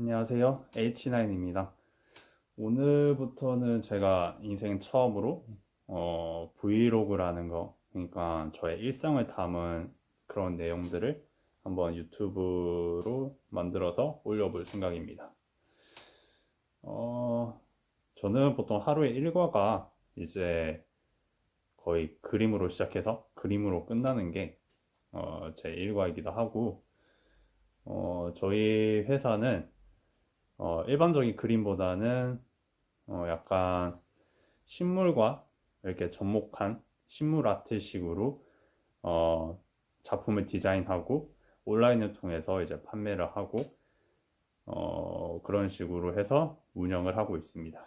안녕하세요. H9입니다. 오늘부터는 제가 인생 처음으로 어, 브이로그라는 거, 그러니까 저의 일상을 담은 그런 내용들을 한번 유튜브로 만들어서 올려볼 생각입니다. 어, 저는 보통 하루에 일과가 이제 거의 그림으로 시작해서 그림으로 끝나는 게 어, 제 일과이기도 하고, 어, 저희 회사는 어, 일반적인 그림보다는 어, 약간 식물과 이렇게 접목한 식물 아트식으로 어, 작품을 디자인하고 온라인을 통해서 이제 판매를 하고 어, 그런 식으로 해서 운영을 하고 있습니다.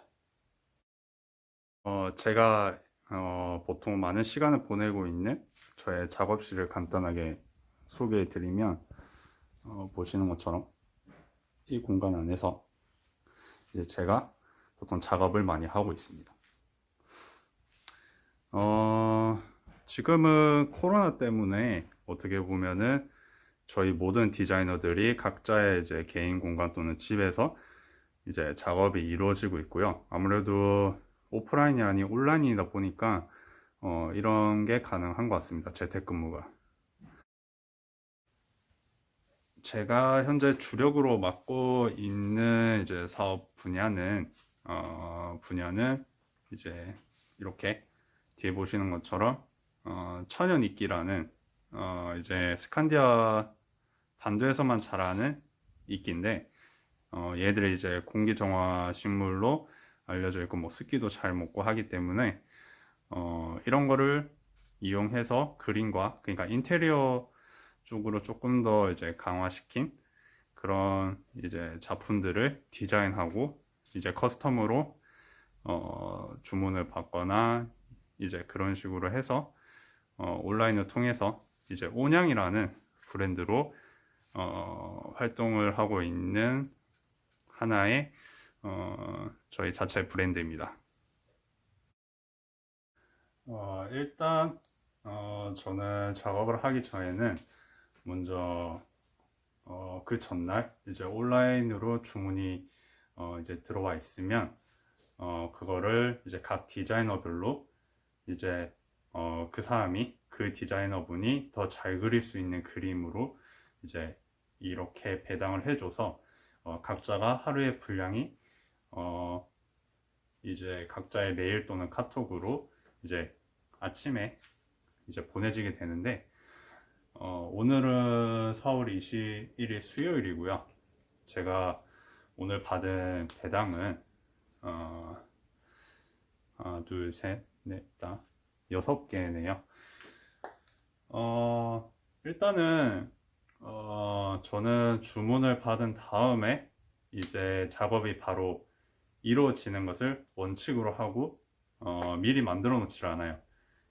어, 제가 어, 보통 많은 시간을 보내고 있는 저의 작업실을 간단하게 소개해 드리면 어, 보시는 것처럼 이 공간 안에서 이제 제가 보통 작업을 많이 하고 있습니다. 어, 지금은 코로나 때문에 어떻게 보면은 저희 모든 디자이너들이 각자의 이제 개인 공간 또는 집에서 이제 작업이 이루어지고 있고요. 아무래도 오프라인이 아닌 온라인이다 보니까 어, 이런 게 가능한 것 같습니다. 재택근무가. 제가 현재 주력으로 맡고 있는 이제 사업 분야는 어, 분야는 이제 이렇게 뒤에 보시는 것처럼 어, 천연 이끼라는 어, 이제 스칸디아 반도에서만 자라는 이끼인데 어, 얘들이 이제 공기 정화 식물로 알려져 있고 뭐 습기도 잘 먹고 하기 때문에 어, 이런 거를 이용해서 그림과 그러니까 인테리어 쪽으로 조금 더 이제 강화시킨 그런 이제 작품들을 디자인하고 이제 커스텀으로 어, 주문을 받거나 이제 그런 식으로 해서 어, 온라인을 통해서 이제 온양이라는 브랜드로 어, 활동을 하고 있는 하나의 어, 저희 자체 브랜드입니다. 어, 일단 어, 저는 작업을 하기 전에는 먼저 어, 그 전날 이제 온라인으로 주문이 어, 이제 들어와 있으면 어, 그거를 이제 각 디자이너별로 이제 어, 그 사람이 그 디자이너분이 더 잘 그릴 수 있는 그림으로 이제 이렇게 배당을 해줘서 어, 각자가 하루의 분량이 어, 이제 각자의 메일 또는 카톡으로 이제 아침에 이제 보내지게 되는데 어, 오늘은 4월 21일 수요일이고요. 제가 오늘 받은 배당은 어, 하나, 둘, 셋, 넷, 다 여섯 개네요. 어, 일단은 어, 저는 주문을 받은 다음에 이제 작업이 바로 이루어지는 것을 원칙으로 하고 어, 미리 만들어 놓질 않아요.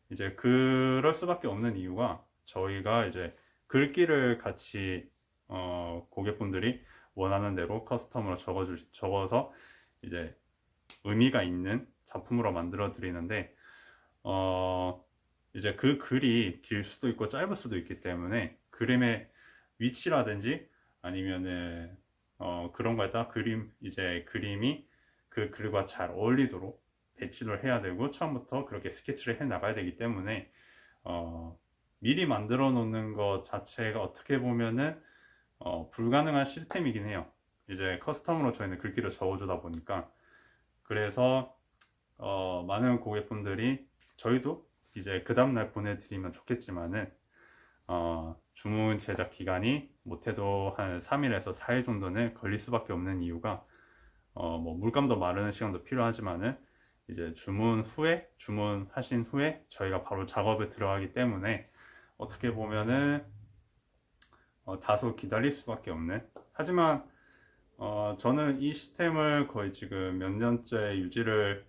이제 그럴 수밖에 없는 이유가 저희가 이제 글귀를 같이 어, 고객분들이 원하는 대로 커스텀으로 적어주, 적어서 이제 의미가 있는 작품으로 만들어 드리는데 어, 이제 그 글이 길 수도 있고 짧을 수도 있기 때문에 그림의 위치라든지 아니면은 어, 그런 거에 따라 그림 이제 그림이 그 글과 잘 어울리도록 배치를 해야 되고 처음부터 그렇게 스케치를 해 나가야 되기 때문에 어, 미리 만들어 놓는 것 자체가 어떻게 보면은 어, 불가능한 시스템이긴 해요. 이제 커스텀으로 저희는 글귀를 적어주다 보니까 그래서 어, 많은 고객분들이 저희도 이제 그 다음날 보내드리면 좋겠지만은 어, 주문 제작 기간이 못해도 한 3일에서 4일 정도는 걸릴 수밖에 없는 이유가 어, 뭐 물감도 마르는 시간도 필요하지만은 이제 주문 후에 주문하신 후에 저희가 바로 작업에 들어가기 때문에 어떻게 보면은 어, 다소 기다릴 수밖에 없는 하지만 어, 저는 이 시스템을 거의 지금 몇 년째 유지를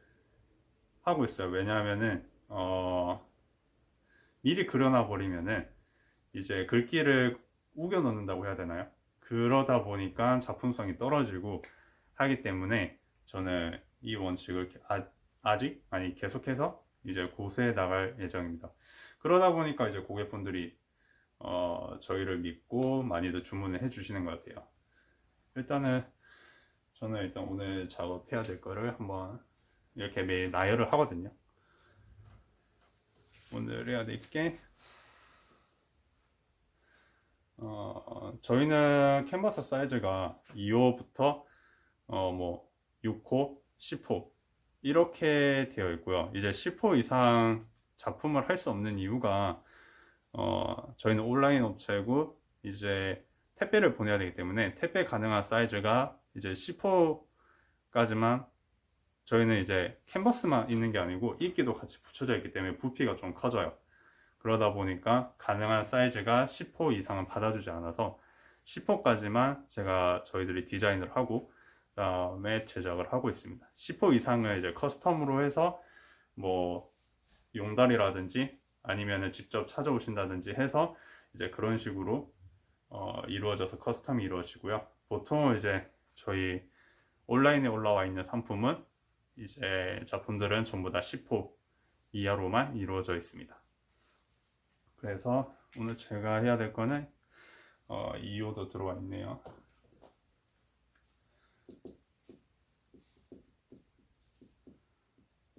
하고 있어요. 왜냐하면은 어, 미리 그려놔 버리면은 이제 글귀를 우겨 넣는다고 해야 되나요? 그러다 보니까 작품성이 떨어지고 하기 때문에 저는 이 원칙을 아, 아직 아니 계속해서 이제 고수해 나갈 예정입니다. 그러다 보니까 이제 고객분들이 어, 저희를 믿고 많이들 주문을 해주시는 것 같아요. 일단은 저는 일단 오늘 작업해야 될 거를 한번 이렇게 매일 나열을 하거든요. 오늘 해야 될 게, 어, 저희는 캔버스 사이즈가 2호부터 어, 뭐 6호, 10호 이렇게 되어 있고요. 이제 10호 이상 작품을 할 수 없는 이유가 어, 저희는 온라인 업체고 이제 택배를 보내야 되기 때문에 택배 가능한 사이즈가 이제 10호까지만 저희는 이제 캔버스만 있는 게 아니고 이끼도 같이 붙여져 있기 때문에 부피가 좀 커져요. 그러다 보니까 가능한 사이즈가 10호 이상은 받아주지 않아서 10호까지만 제가 저희들이 디자인을 하고 그다음에 제작을 하고 있습니다. 10호 이상을 이제 커스텀으로 해서 뭐 용달이라든지 아니면은 직접 찾아오신다든지 해서 이제 그런 식으로 어, 이루어져서 커스텀이 이루어지고요. 보통 이제 저희 온라인에 올라와 있는 상품은 이제 작품들은 전부 다 10호 이하로만 이루어져 있습니다. 그래서 오늘 제가 해야 될 거는 어, 2호도 들어와 있네요.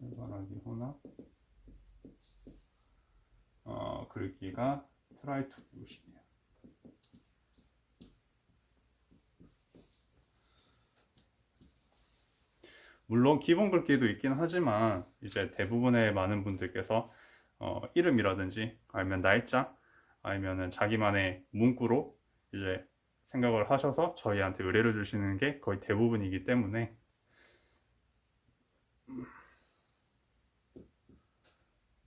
해바라기 혼합 어, 글귀가 트라이 투 굿이네요. 물론 기본 글귀도 있긴 하지만 이제 대부분의 많은 분들께서 어, 이름이라든지 아니면 날짜 아니면은 자기만의 문구로 이제 생각을 하셔서 저희한테 의뢰를 주시는 게 거의 대부분이기 때문에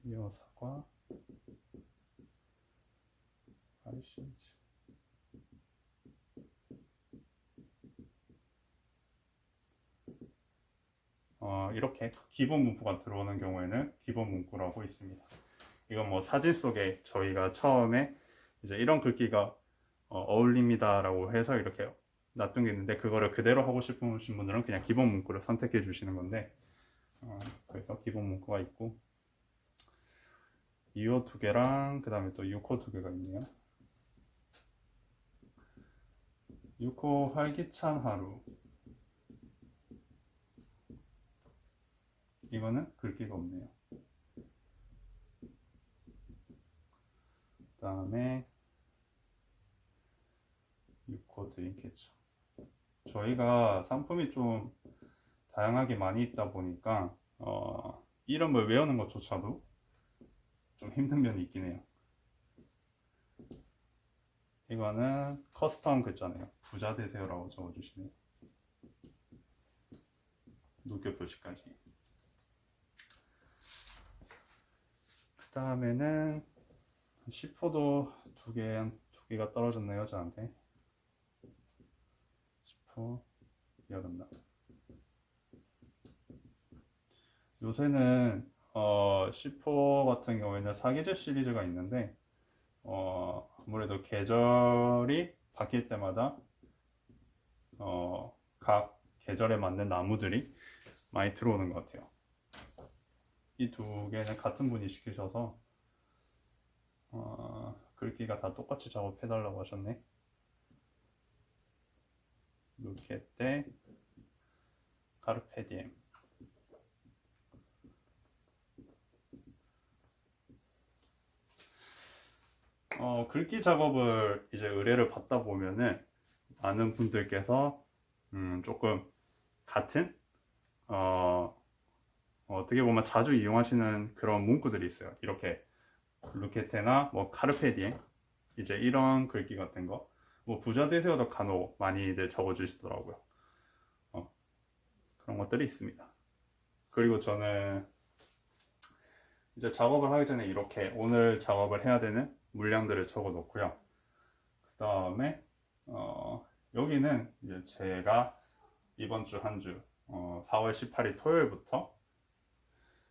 이어사과 아이신지 어, 이렇게 기본 문구가 들어오는 경우에는 기본 문구라고 있습니다. 이건 뭐 사진 속에 저희가 처음에 이제 이런 글귀가 어, 울립니다라고 해서 이렇게 놔둔 게 있는데 그거를 그대로 하고 싶으신 분들은 그냥 기본 문구를 선택해 주시는 건데 어, 그래서 기본 문구가 있고 2호 두 개랑 그 다음에 또 6호 두 개가 있네요. 6호 활기찬 하루 이거는 글귀가 없네요. 그 다음에 6호 드림캐쳐 저희가 상품이 좀 다양하게 많이 있다 보니까 어, 이름을 외우는 것조차도 좀 힘든 면이 있긴 해요. 이거는 커스텀 글자네요. 부자 되세요라고 적어주시네요. 누교 표시까지. 그 다음에는 10호도 두 개, 두 개가 떨어졌네요, 저한테. 10호, 여름날. 요새는 어, 10호 같은 경우에는 사계절 시리즈가 있는데 어, 아무래도 계절이 바뀔 때마다 어, 각 계절에 맞는 나무들이 많이 들어오는 것 같아요. 이 두 개는 같은 분이 시키셔서 어, 글귀가 다 똑같이 작업해달라고 하셨네. 루케테 카르페디엠 어, 글귀 작업을 이제 의뢰를 받다 보면은 많은 분들께서 음, 조금 같은 어, 어떻게 보면 자주 이용하시는 그런 문구들이 있어요. 이렇게 루케테나 뭐 카르페디엠 이제 이런 글귀 같은 거. 뭐 부자 되세요도 간혹 많이들 적어주시더라고요. 어, 그런 것들이 있습니다. 그리고 저는 이제 작업을 하기 전에 이렇게 오늘 작업을 해야 되는 물량들을 적어 놓고요. 그 다음에 어, 여기는 이제 제가 이번 주한 주, 어, 4월 18일 토요일부터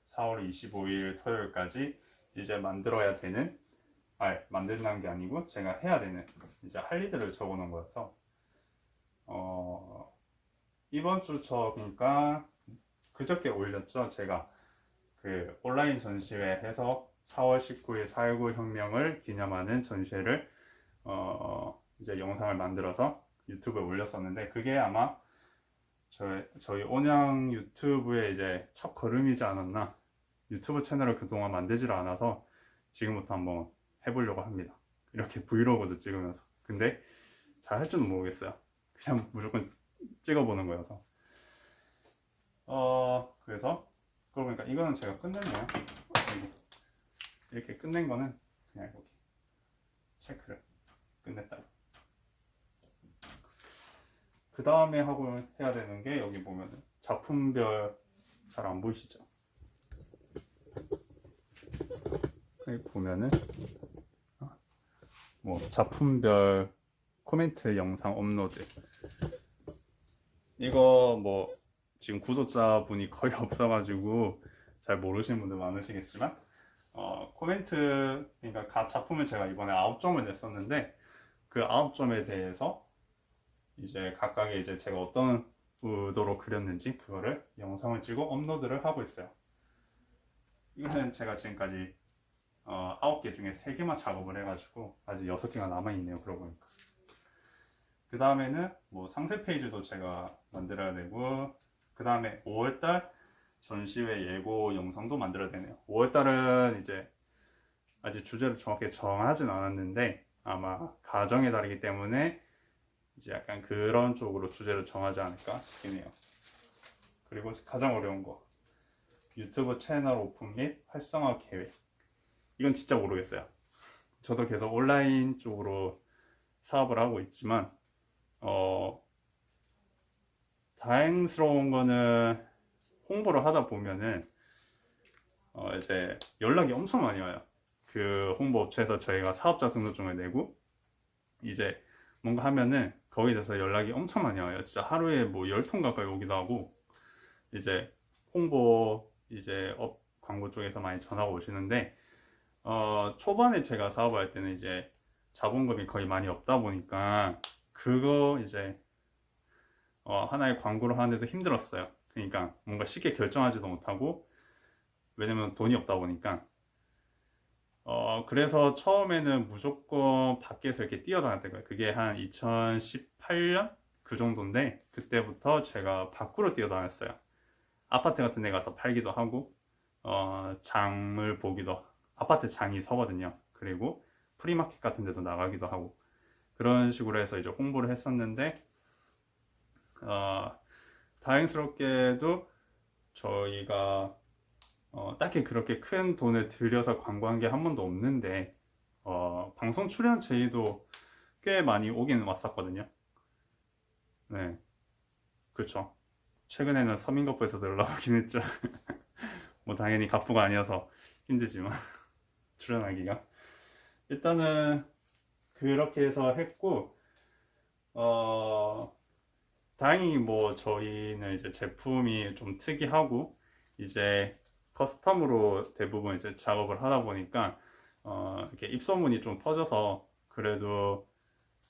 4월 25일 토요일까지 이제 만들어야 되는, 아, 만든다는 게 아니고 제가 해야 되는 이제 할 일들을 적어 놓은 거여서 어, 이번 주 저니까 그저께 올렸죠. 제가 그 온라인 전시회 해서 4월 19일 4.19 혁명을 기념하는 전시회를 어, 이제 영상을 만들어서 유튜브에 올렸었는데 그게 아마 저희, 저희 온양 유튜브에 이제 첫 걸음이지 않았나. 유튜브 채널을 그동안 만들지를 않아서 지금부터 한번 해보려고 합니다. 이렇게 브이로그도 찍으면서. 근데 잘 할 줄은 모르겠어요. 그냥 무조건 찍어보는 거여서. 어 그래서 그러고 보니까 이거는 제가 끝냈네요 이렇게 끝낸 거는 그냥 이렇게 체크를 끝냈다 그 다음에 하고 해야 되는 게 여기 보면은 작품별 잘 안 보이시죠? 여기 보면은 어, 뭐 작품별 코멘트 영상 업로드 이거 뭐 지금 구독자분이 거의 없어가지고 잘 모르시는 분들 많으시겠지만 어, 코멘트 그러니까 각 작품을 제가 이번에 9점을 냈었는데 그 9점에 대해서 이제 각각의 이제 제가 어떤 의도로 그렸는지 그거를 영상을 찍어 업로드를 하고 있어요. 이거는 제가 지금까지 어, 9개 중에 3개만 작업을 해가지고 아직 6개가 남아있네요. 그러고 보니까. 그 다음에는 뭐 상세 페이지도 제가 만들어야 되고 그 다음에 5월달 전시회 예고 영상도 만들어야 되네요. 5월달은 이제 아직 주제를 정확히 정하진 않았는데 아마 가정의 달이기 때문에 이제 약간 그런 쪽으로 주제를 정하지 않을까 싶긴 해요. 그리고 가장 어려운 거 유튜브 채널 오픈 및 활성화 계획 이건 진짜 모르겠어요. 저도 계속 온라인 쪽으로 사업을 하고 있지만 어 다행스러운 거는 홍보를 하다 보면은 어 이제 연락이 엄청 많이 와요. 그 홍보 업체에서 저희가 사업자 등록증을 내고 이제 뭔가 하면은 거기에 대해서 연락이 엄청 많이 와요. 진짜 하루에 뭐 10통 가까이 오기도 하고 이제 홍보 이제 업 광고 쪽에서 많이 전화가 오시는데 어 초반에 제가 사업을 할 때는 이제 자본금이 거의 많이 없다 보니까 그거 이제 어 하나의 광고를 하는데도 힘들었어요. 그러니까 뭔가 쉽게 결정하지도 못하고 왜냐면 돈이 없다 보니까 어, 그래서 처음에는 무조건 밖에서 이렇게 뛰어다녔던 거예요. 그게 한 2018년? 그 정도인데, 그때부터 제가 밖으로 뛰어다녔어요. 아파트 같은 데 가서 팔기도 하고, 어, 장을 보기도, 아파트 장이 서거든요. 그리고 프리마켓 같은 데도 나가기도 하고, 그런 식으로 해서 이제 홍보를 했었는데, 어, 다행스럽게도 저희가 어, 딱히 그렇게 큰 돈을 들여서 광고한 게 한 번도 없는데 어, 방송 출연 제의도 꽤 많이 오긴 왔었거든요. 네, 그렇죠. 최근에는 서민거프에서도 연락 오긴 했죠. 뭐 당연히 갑부가 아니어서 힘들지만 출연하기가 일단은 그렇게 해서 했고 어 다행히 뭐 저희는 이제 제품이 좀 특이하고 이제 커스텀으로 대부분 이제 작업을 하다 보니까 어, 이렇게 입소문이 좀 퍼져서 그래도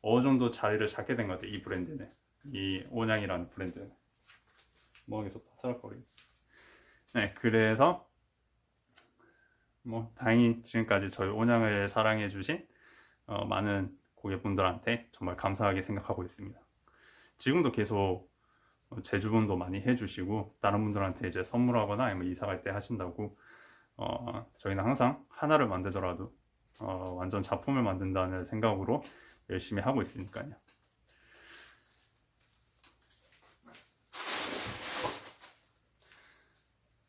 어느 정도 자리를 잡게 된 것 같아요. 이 브랜드는 이 온양이라는 브랜드는 뭐 계속 바스락거리. 네, 그래서 뭐 다행히 지금까지 저희 온양을 사랑해주신 어, 많은 고객분들한테 정말 감사하게 생각하고 있습니다. 지금도 계속 어, 제주분도 많이 해주시고 다른 분들한테 이제 선물하거나 아니면 이사 갈 때 하신다고 어, 저희는 항상 하나를 만들더라도 어, 완전 작품을 만든다는 생각으로 열심히 하고 있으니까요.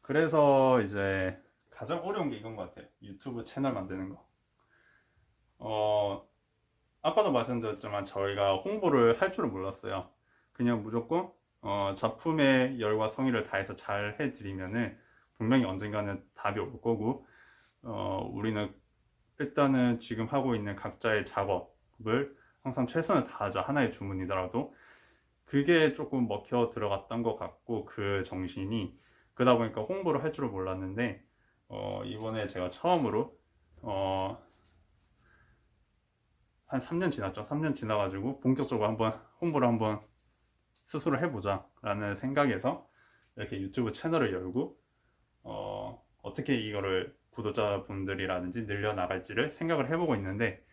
그래서 이제 가장 어려운 게 이건 것 같아요. 유튜브 채널 만드는 거. 어, 아까도 말씀드렸지만 저희가 홍보를 할 줄은 몰랐어요. 그냥 무조건 어, 작품의 열과 성의를 다해서 잘 해드리면은 분명히 언젠가는 답이 올 거고 어, 우리는 일단은 지금 하고 있는 각자의 작업을 항상 최선을 다하자 하나의 주문이더라도 그게 조금 먹혀 들어갔던 것 같고 그 정신이 그러다 보니까 홍보를 할 줄을 몰랐는데 어, 이번에 제가 처음으로 어, 한 3년 지났죠. 3년 지나가지고 본격적으로 한번 홍보를 한번 스스로 해보자 라는 생각에서 이렇게 유튜브 채널을 열고 어, 어떻게 이거를 구독자분들이라든지 늘려나갈지를 생각을 해보고 있는데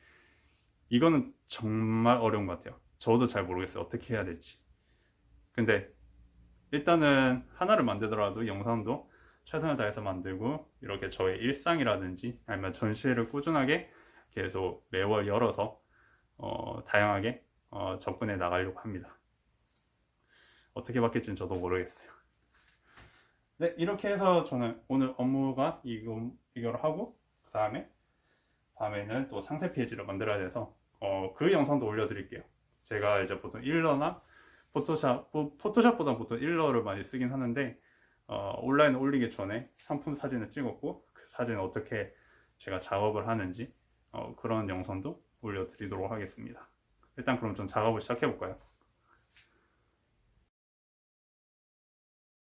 이거는 정말 어려운 것 같아요. 저도 잘 모르겠어요. 어떻게 해야 될지. 근데 일단은 하나를 만들더라도 영상도 최선을 다해서 만들고 이렇게 저의 일상이라든지 아니면 전시회를 꾸준하게 계속 매월 열어서 어, 다양하게 어, 접근해 나가려고 합니다. 어떻게 바뀔지는 저도 모르겠어요. 네, 이렇게 해서 저는 오늘 업무가 이거, 이걸 하고 그 다음에 다음에는 또 상세 페이지를 만들어야 돼서 어, 그 영상도 올려드릴게요. 제가 이제 보통 일러나 포토샵, 뭐, 포토샵보다 보통 일러를 많이 쓰긴 하는데 어, 온라인 올리기 전에 상품 사진을 찍었고 그 사진을 어떻게 제가 작업을 하는지 어, 그런 영상도 올려드리도록 하겠습니다. 일단 그럼 좀 작업을 시작해 볼까요?